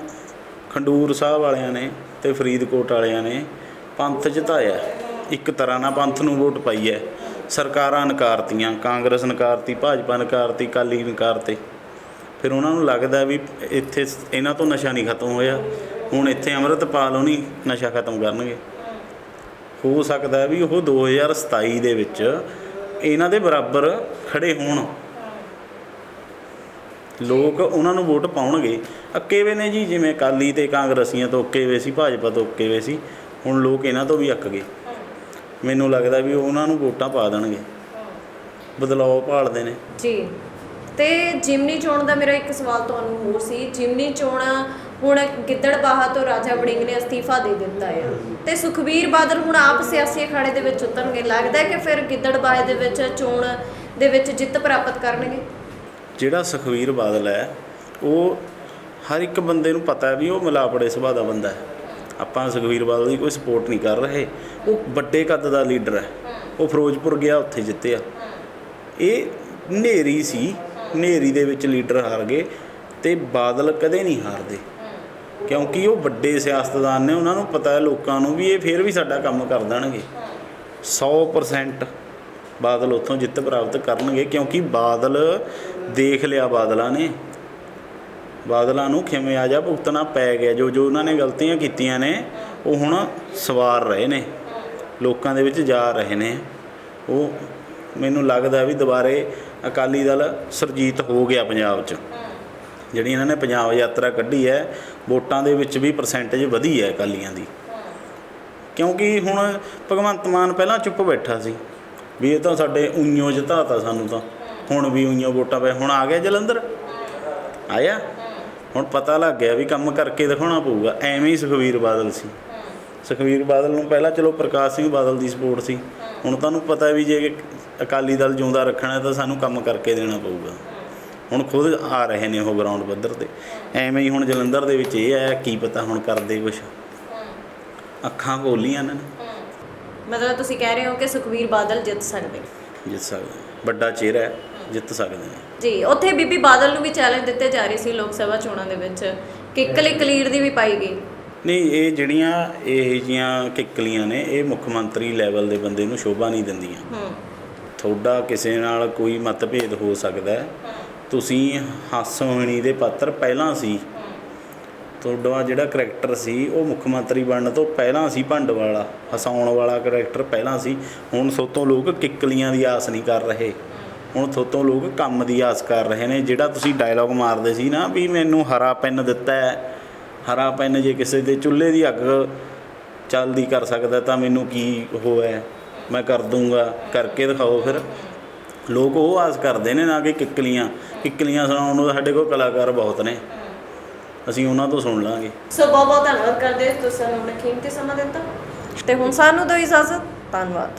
ਖੰਡੂਰ ਸਾਹਿਬ ਵਾਲਿਆਂ ਨੇ ਤੇ ਫਰੀਦਕੋਟ ਵਾਲਿਆਂ ਨੇ ਪੰਥ ਜਿਤਾਇਆ। ਇੱਕ ਤਰ੍ਹਾਂ ਨਾਲ ਪੰਥ ਨੂੰ ਵੋਟ ਪਾਈ ਹੈ। ਸਰਕਾਰਾਂ ਨਕਾਰਤੀਆਂ, ਕਾਂਗਰਸ ਨਕਾਰਤੀ, ਭਾਜਪਾ ਨਕਾਰਤੀ ਕਾਲੀ ਨਕਾਰਤੇ। ਫਿਰ ਉਹਨਾਂ ਨੂੰ ਲੱਗਦਾ ਵੀ ਇੱਥੇ ਇਹਨਾਂ ਤੋਂ ਨਸ਼ਾ ਨਹੀਂ ਖਤਮ ਹੋਇਆ। ਹੁਣ ਇੱਥੇ ਅੰਮ੍ਰਿਤਪਾਲ ਹੋਣੀ ਨਸ਼ਾ ਖਤਮ ਕਰਨਗੇ। ਹੋ ਸਕਦਾ ਵੀ ਉਹ 2027 ਦੇ ਵਿੱਚ ਇਹਨਾਂ ਦੇ ਬਰਾਬਰ ਖੜੇ ਹੋਣ। ਲੋਕ ਉਹਨਾਂ ਨੂੰ ਵੋਟ ਪਾਉਣਗੇ। ਅੱਕੇ ਵੇ ਨੇ ਜੀ, ਜਿਵੇਂ ਅਕਾਲੀ ਤੇ ਕਾਂਗਰਸੀਆਂ ਤੋਂ ਅੱਕੇ ਵੇ ਸੀ, ਭਾਜਪਾ ਤੋਂ ਅੱਕੇ ਵੇ ਸੀ, ਹੁਣ ਲੋਕ ਇਹਨਾਂ ਤੋਂ ਵੀ ਅੱਕ ਗਏ। ਮੈਨੂੰ ਲੱਗਦਾ ਵੀ ਉਹਨਾਂ ਨੂੰ ਵੋਟਾਂ ਪਾ ਦੇਣਗੇ। ਬਦਲਾਅ ਭਾਲਦੇ ਨੇ। ਜੀ। ਤੇ ਜਿਮਨੀ ਚੋਣ ਦਾ ਮੇਰਾ ਇੱਕ ਸਵਾਲ ਤੁਹਾਨੂੰ ਹੋਰ ਸੀ। ਜਿਮਨੀ ਚੋਣ ਹੁਣ ਗਿੱਦੜਬਾਹਾ ਤੋਂ ਰਾਜਾ ਵੜਿੰਗ ਨੇ ਅਸਤੀਫਾ ਦੇ ਦਿੱਤਾ ਹੈ ਤੇ ਸੁਖਬੀਰ ਬਾਦਲ ਹੁਣ ਆਪ ਸਿਆਸੀ ਅਖਾੜੇ ਦੇ ਵਿੱਚ ਉਤਰਨਗੇ। ਲੱਗਦਾ ਹੈ ਕਿ ਫਿਰ ਗਿੱਦੜਬਾਹੇ ਦੇ ਵਿੱਚ ਚੋਣ ਦੇ ਵਿੱਚ ਜਿੱਤ ਪ੍ਰਾਪਤ ਕਰਨਗੇ? ਜਿਹੜਾ ਸੁਖਬੀਰ ਬਾਦਲ ਹੈ, ਉਹ ਹਰ ਇੱਕ ਬੰਦੇ ਨੂੰ ਪਤਾ ਹੈ ਵੀ ਉਹ ਮਿਲਾਪੜੇ ਸੁਭਾਅ ਦਾ ਬੰਦਾ ਹੈ। ਆਪਾਂ ਸੁਖਬੀਰ ਬਾਦਲ ਦੀ ਕੋਈ ਸਪੋਰਟ ਨਹੀਂ ਕਰ ਰਹੇ। ਉਹ ਵੱਡੇ ਕੱਦ ਦਾ ਲੀਡਰ ਹੈ। ਉਹ ਫਿਰੋਜ਼ਪੁਰ ਗਿਆ, ਉੱਥੇ ਜਿੱਤਿਆ। ਇਹ ਨੇਰੀ ਸੀ। ਹਨੇਰੀ ਦੇ ਵਿੱਚ ਲੀਡਰ ਹਾਰ ਗਏ ਤੇ ਬਾਦਲ ਕਦੇ ਨਹੀਂ ਹਾਰਦੇ। ਕਿਉਂਕਿ ਉਹ ਵੱਡੇ ਸਿਆਸਤਦਾਨ ਨੇ, ਉਹਨਾਂ ਨੂੰ ਪਤਾ ਹੈ ਲੋਕਾਂ ਨੂੰ ਵੀ ਇਹ ਫੇਰ ਵੀ ਸਾਡਾ ਕੰਮ ਕਰ ਦੇਣਗੇ। 100% ਬਾਦਲ ਉੱਥੋਂ ਜਿੱਤ ਪ੍ਰਾਪਤ ਕਰਨਗੇ, ਕਿਉਂਕਿ ਬਾਦਲ ਦੇਖ ਲਿਆ ਬਾਦਲਾਂ ਨੇ। ਬਾਦਲਾਂ ਨੂੰ ਕਿਵੇਂ ਆ ਜਾ ਭੁਗਤਣਾ ਪੈ ਗਿਆ, ਜੋ ਜੋ ਉਹਨਾਂ ਨੇ ਗਲਤੀਆਂ ਕੀਤੀਆਂ ਨੇ, ਉਹ ਹੁਣ ਸਵਾਰ ਰਹੇ ਨੇ। ਲੋਕਾਂ ਦੇ ਵਿੱਚ ਜਾ ਰਹੇ ਨੇ। ਉਹ ਮੈਨੂੰ ਲੱਗਦਾ ਵੀ ਦੁਬਾਰੇ ਅਕਾਲੀ ਦਲ ਸਰਜੀਤ ਹੋ ਗਿਆ ਪੰਜਾਬ 'ਚ। ਜਿਹੜੀ ਇਹਨਾਂ ਨੇ ਪੰਜਾਬ ਯਾਤਰਾ ਕੱਢੀ ਹੈ, ਵੋਟਾਂ ਦੇ ਵਿੱਚ ਵੀ ਪਰਸੈਂਟੇਜ ਵਧੀ ਹੈ ਅਕਾਲੀਆਂ ਦੀ। ਕਿਉਂਕਿ ਹੁਣ ਭਗਵੰਤ ਮਾਨ ਪਹਿਲਾਂ ਚੁੱਪ ਬੈਠਾ ਸੀ, ਵੀ ਇਹ ਤਾਂ ਸਾਡੇ ਉਈਓ ਜਿਤਾਤਾ ਸਾਨੂੰ ਤਾਂ। ਹੁਣ ਵੀ ਉਈਓ ਵੋਟਾਂ ਪਏ ਹੁਣ ਆ ਗਿਆ ਜਲੰਧਰ। ਆਇਆ? ਹੁਣ ਪਤਾ ਲੱਗ ਗਿਆ ਵੀ ਕੰਮ ਕਰਕੇ ਦਿਖਾਉਣਾ ਪਊਗਾ। ਐਵੇਂ ਹੀ ਸੁਖਵੀਰ ਬਾਦਲ ਸੀ। ਸੁਖਵੀਰ ਬਾਦਲ ਨੂੰ ਪਹਿਲਾਂ ਚਲੋ ਪ੍ਰਕਾਸ਼ ਸਿੰਘ ਬਾਦਲ ਦੀ ਸਪੋਰਟ ਸੀ। ਹੁਣ ਤੁਹਾਨੂੰ ਪਤਾ ਵੀ ਜੇ ਅਕਾਲੀ ਦਲ ਜਿਉਂਦਾ ਰੱਖਣਾ ਤਾਂ ਸਾਨੂੰ ਕੰਮ ਕਰਕੇ ਦੇਣਾ ਪਊਗਾ। ਹੁਣ ਖੁਦ ਆ ਰਹੇ ਨੇ ਉਹ ਗਰਾਊਂਡ ਪੱਧਰ ਤੇ। ਐਵੇਂ ਹੀ ਹੁਣ ਜਲੰਧਰ ਦੇ ਵਿੱਚ ਇਹ ਆਇਆ ਕੀ ਪਤਾ ਹੁਣ ਕਰਦੇ ਕੁਛ। ਅੱਖਾਂ ਖੋਲੀਆਂ ਇਹਨਾਂ ਨੇ। ਮਤਲਬ ਤੁਸੀਂ ਕਹਿ ਰਹੇ ਹੋ ਕਿ ਸੁਖਬੀਰ ਬਾਦਲ ਜਿੱਤ ਸਕਦੇ। ਜਿੱਤ ਸਕਦੇ। ਵੱਡਾ ਚਿਹਰਾ ਹੈ ਜਿੱਤ ਸਕਦੇ ਨੇ। ਜੀ ਉੱਥੇ ਬੀਬੀ ਬਾਦਲ ਨੂੰ ਵੀ ਚੈਲੰਜ ਦਿੱਤੇ ਜਾ ਰਹੇ ਸੀ ਲੋਕ ਸਭਾ ਚੋਣਾਂ ਦੇ ਵਿੱਚ। ਕਿ ਕਲੀ ਕਲੀਰ ਦੀ ਵੀ ਪਾਈ ਗਈ। ਨਹੀਂ ਇਹ ਜਿਹੜੀਆਂ ਇਹ ਜੀਆਂ ਕਿੱਕਲੀਆਂ ਨੇ ਇਹ ਮੁੱਖ ਮੰਤਰੀ ਲੈਵਲ ਦੇ ਬੰਦੇ ਨੂੰ ਸ਼ੋਭਾ ਨਹੀਂ ਦਿੰਦੀਆਂ। ਹੂੰ। ਤੁਹਾਡਾ ਕਿਸੇ ਨਾਲ ਕੋਈ ਮਤਭੇਦ ਹੋ ਸਕਦਾ ਹੈ। ਤੁਸੀਂ ਹਾਸੋਹੀਣੀ ਦੇ ਪਾਤਰ ਪਹਿਲਾਂ ਸੀ। ਤੁਹਾਡਾ ਜਿਹੜਾ ਕਰੈਕਟਰ ਸੀ ਉਹ ਮੁੱਖ ਮੰਤਰੀ ਬਣਨ ਤੋਂ ਪਹਿਲਾਂ ਸੀ ਭੰਡ ਵਾਲਾ ਹਸਾਉਣ ਵਾਲਾ ਕਰੈਕਟਰ ਪਹਿਲਾਂ ਸੀ। ਹੁਣ ਸੋਤੋਂ ਲੋਕ ਕਿੱਕਲੀਆਂ ਦੀ ਆਸ ਨਹੀਂ ਕਰ ਰਹੇ। ਹੁਣ ਥੋਤੋਂ ਲੋਕ ਕੰਮ ਦੀ ਆਸ ਕਰ ਰਹੇ ਨੇ। ਜਿਹੜਾ ਤੁਸੀਂ ਡਾਇਲੌਗ ਮਾਰਦੇ ਸੀ ਨਾ ਵੀ ਮੈਨੂੰ ਹਰਾ ਪੈਨ ਦਿੱਤਾ ਹੈ ਹਰਾ ਪੈਨ ਜੇ ਕਿਸੇ ਦੇ ਚੁੱਲ੍ਹੇ ਦੀ ਅੱਗ ਚੱਲਦੀ ਕਰ ਸਕਦਾ ਤਾਂ ਮੈਨੂੰ ਕੀ ਉਹ ਹੈ ਮੈਂ ਕਰ ਦੂੰਗਾ। ਕਰਕੇ ਦਿਖਾਓ ਫਿਰ। ਲੋਕ ਉਹ ਆਸ ਕਰਦੇ ਨੇ ਨਾ ਕਿ ਕਿੱਕਲੀਆਂ ਕਿੱਕਲੀਆਂ ਸੁਣਾਉਣ ਨੂੰ ਸਾਡੇ ਕੋਲ ਕਲਾਕਾਰ ਬਹੁਤ ਨੇ। ਅਸੀਂ ਉਹਨਾਂ ਤੋਂ ਸੁਣ ਲਾਂਗੇ। ਸੋ ਬਹੁਤ ਬਹੁਤ ਧੰਨਵਾਦ ਕਰਦੇ ਤੁਸੀਂ ਸਾਨੂੰ ਆਪਣਾ ਕੀਮਤੀ ਸਮਾਂ ਦਿੱਤਾ। ਤੇ ਹੁਣ ਸਾਨੂੰ ਦਿਓ ਇਜਾਜ਼ਤ। ਧੰਨਵਾਦ।